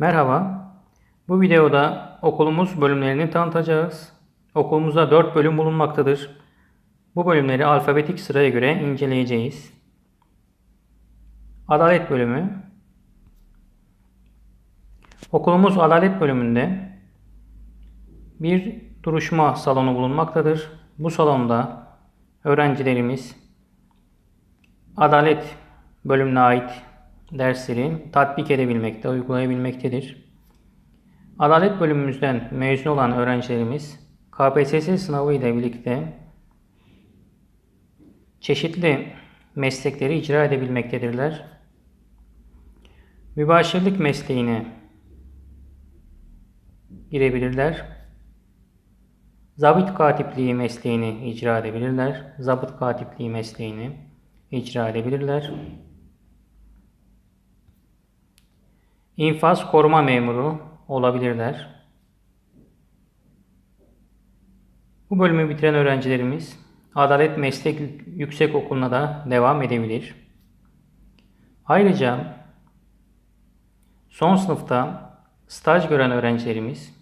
Merhaba. Bu videoda okulumuz bölümlerini tanıtacağız. Okulumuzda 4 bölüm bulunmaktadır. Bu bölümleri alfabetik sıraya göre inceleyeceğiz. Adalet bölümü. Okulumuz Adalet bölümünde bir duruşma salonu bulunmaktadır. Bu salonda öğrencilerimiz Adalet bölümüne ait dersleri tatbik edebilmekte, uygulayabilmektedir. Adalet bölümümüzden mezun olan öğrencilerimiz KPSS sınavı ile birlikte çeşitli meslekleri icra edebilmektedirler. Mübaşirlik mesleğine girebilirler. Zabıt katipliği mesleğini icra edebilirler. Zabıt katipliği mesleğini icra edebilirler. İnfaz koruma memuru olabilirler. Bu bölümü bitiren öğrencilerimiz Adalet Meslek Yüksek Okulu'na da devam edebilir. Ayrıca son sınıfta staj gören öğrencilerimiz,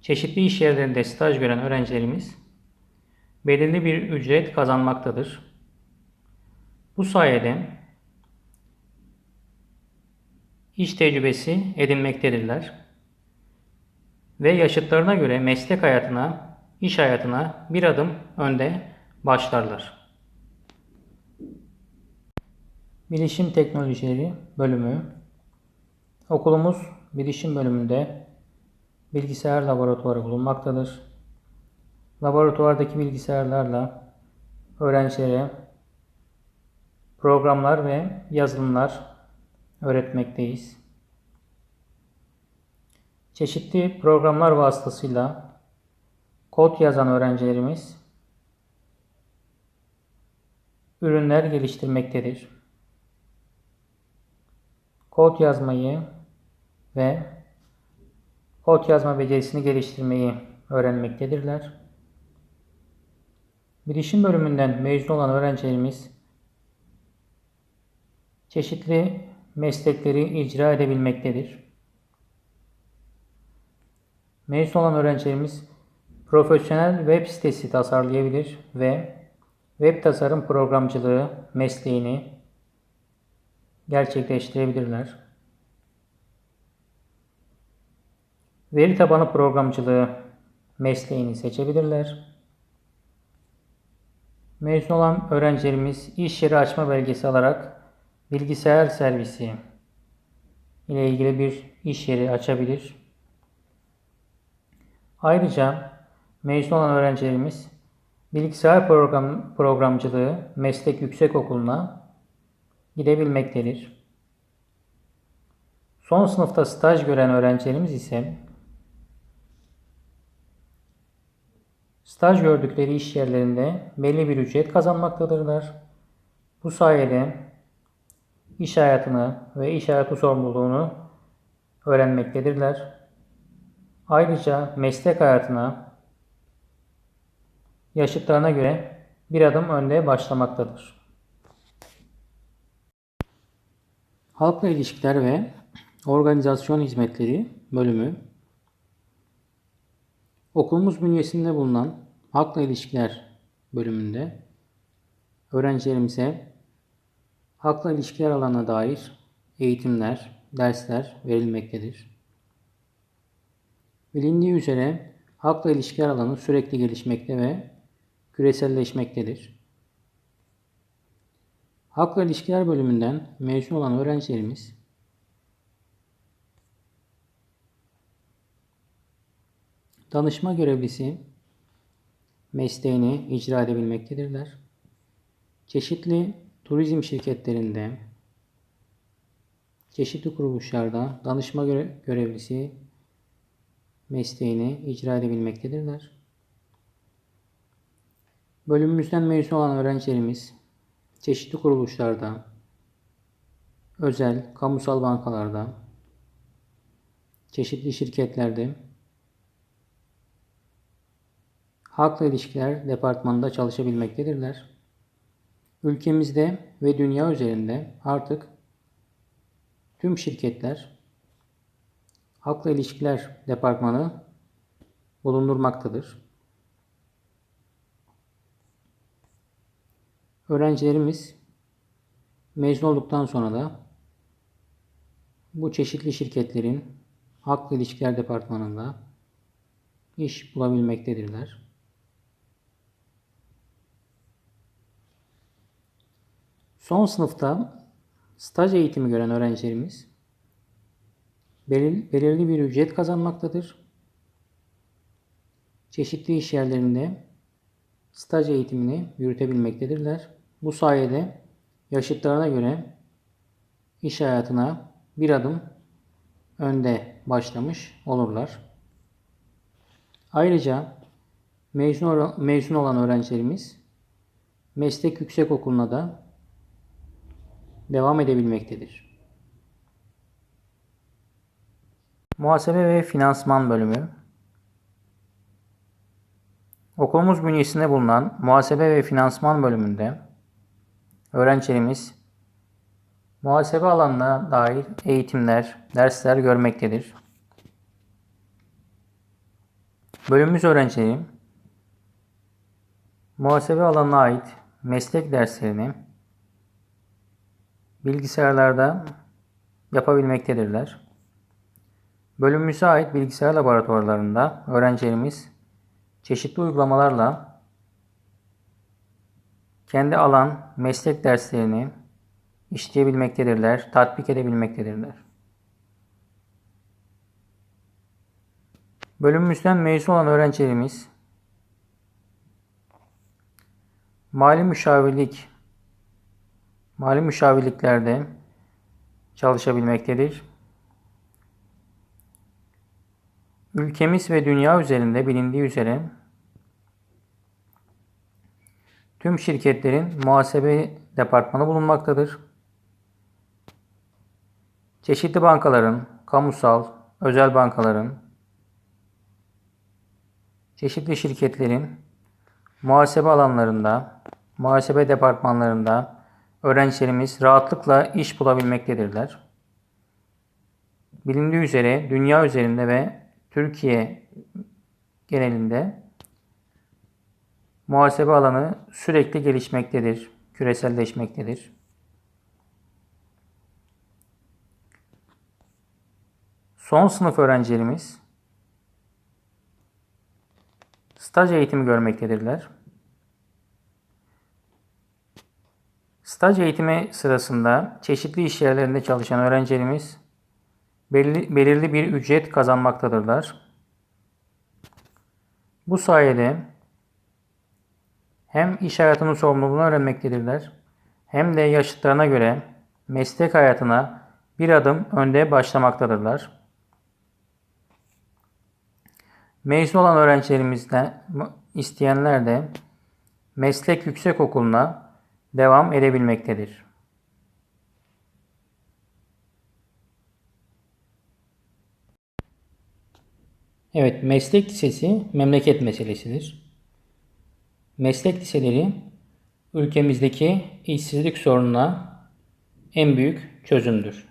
çeşitli iş yerlerinde staj gören öğrencilerimiz belirli bir ücret kazanmaktadır. Bu sayede iş tecrübesi edinmektedirler. Ve yaşıtlarına göre meslek hayatına, iş hayatına bir adım önde başlarlar. Bilişim Teknolojileri bölümü Okulumuz bilişim bölümünde bilgisayar laboratuvarı bulunmaktadır. Laboratuvardaki bilgisayarlarla öğrencilere programlar ve yazılımlar öğretmekteyiz. Çeşitli programlar vasıtasıyla kod yazan öğrencilerimiz ürünler geliştirmektedir. Kod yazmayı ve kod yazma becerisini geliştirmeyi öğrenmektedirler. Bilişim bölümünden mezun olan öğrencilerimiz çeşitli meslekleri icra edebilmektedir. Mezun olan öğrencilerimiz profesyonel web sitesi tasarlayabilir ve web tasarım programcılığı mesleğini gerçekleştirebilirler. Veri tabanı programcılığı mesleğini seçebilirler. Mezun olan öğrencilerimiz iş yeri açma belgesi alarak bilgisayar servisi ile ilgili bir iş yeri açabilir. Ayrıca mezun olan öğrencilerimiz bilgisayar program, programcılığı meslek yüksek okuluna gidebilmektedir. Son sınıfta staj gören öğrencilerimiz ise staj gördükleri iş yerlerinde belli bir ücret kazanmaktadırlar. Bu sayede iş hayatını ve iş hayatı sorumluluğunu öğrenmektedirler. Ayrıca meslek hayatına yaşıtlarına göre bir adım önde başlamaktadır. Halkla ilişkiler ve organizasyon hizmetleri bölümü Okulumuz bünyesinde bulunan Halkla ilişkiler bölümünde öğrencilerimize halkla ilişkiler alanına dair eğitimler, dersler verilmektedir. Bilindiği üzere halkla ilişkiler alanı sürekli gelişmekte ve küreselleşmektedir. Halkla ilişkiler bölümünden mezun olan öğrencilerimiz danışma görevlisi mesleğini icra edebilmektedirler. Çeşitli turizm şirketlerinde, çeşitli kuruluşlarda danışma görevlisi mesleğini icra edebilmektedirler. Bölümümüzden mezun olan öğrencilerimiz çeşitli kuruluşlarda, özel, kamusal bankalarda, çeşitli şirketlerde halkla ilişkiler departmanında çalışabilmektedirler. Ülkemizde ve dünya üzerinde artık tüm şirketler Halkla İlişkiler Departmanı bulundurmaktadır. Öğrencilerimiz mezun olduktan sonra da bu çeşitli şirketlerin Halkla İlişkiler Departmanı'nda iş bulabilmektedirler. Son sınıfta staj eğitimi gören öğrencilerimiz belir- belirli bir ücret kazanmaktadır. Çeşitli iş yerlerinde staj eğitimini yürütebilmektedirler. Bu sayede yaşıtlarına göre iş hayatına bir adım önde başlamış olurlar. Ayrıca mezun olan öğrencilerimiz meslek yüksekokulu'na da devam edebilmektedir. Muhasebe ve Finansman Bölümü Okulumuz bünyesinde bulunan Muhasebe ve Finansman bölümünde öğrencilerimiz muhasebe alanına dair eğitimler, dersler görmektedir. Bölümümüz öğrencileri muhasebe alanına ait meslek derslerini bilgisayarlarda yapabilmektedirler. Bölümümüze ait bilgisayar laboratuvarlarında öğrencilerimiz çeşitli uygulamalarla kendi alan, meslek derslerini işleyebilmektedirler, tatbik edebilmektedirler. Bölümümüzden mezun olan öğrencilerimiz mali müşavirlik mali müşavirliklerde çalışabilmektedir. Ülkemiz ve dünya üzerinde bilindiği üzere tüm şirketlerin muhasebe departmanı bulunmaktadır. Çeşitli bankaların, kamusal, özel bankaların, çeşitli şirketlerin muhasebe alanlarında, muhasebe departmanlarında öğrencilerimiz rahatlıkla iş bulabilmektedirler. Bilindiği üzere dünya üzerinde ve Türkiye genelinde muhasebe alanı sürekli gelişmektedir, küreselleşmektedir. Son sınıf öğrencilerimiz staj eğitimi görmektedirler. Staj eğitimi sırasında çeşitli iş yerlerinde çalışan öğrencilerimiz belirli, belirli bir ücret kazanmaktadırlar. Bu sayede hem iş hayatının sorumluluğunu öğrenmektedirler hem de yaşıtlarına göre meslek hayatına bir adım önde başlamaktadırlar. Mezun olan öğrencilerimizden isteyenler de meslek yüksekokuluna devam edebilmektedir. Evet, meslek lisesi memleket meselesidir. Meslek liseleri ülkemizdeki işsizlik sorununa en büyük çözümdür.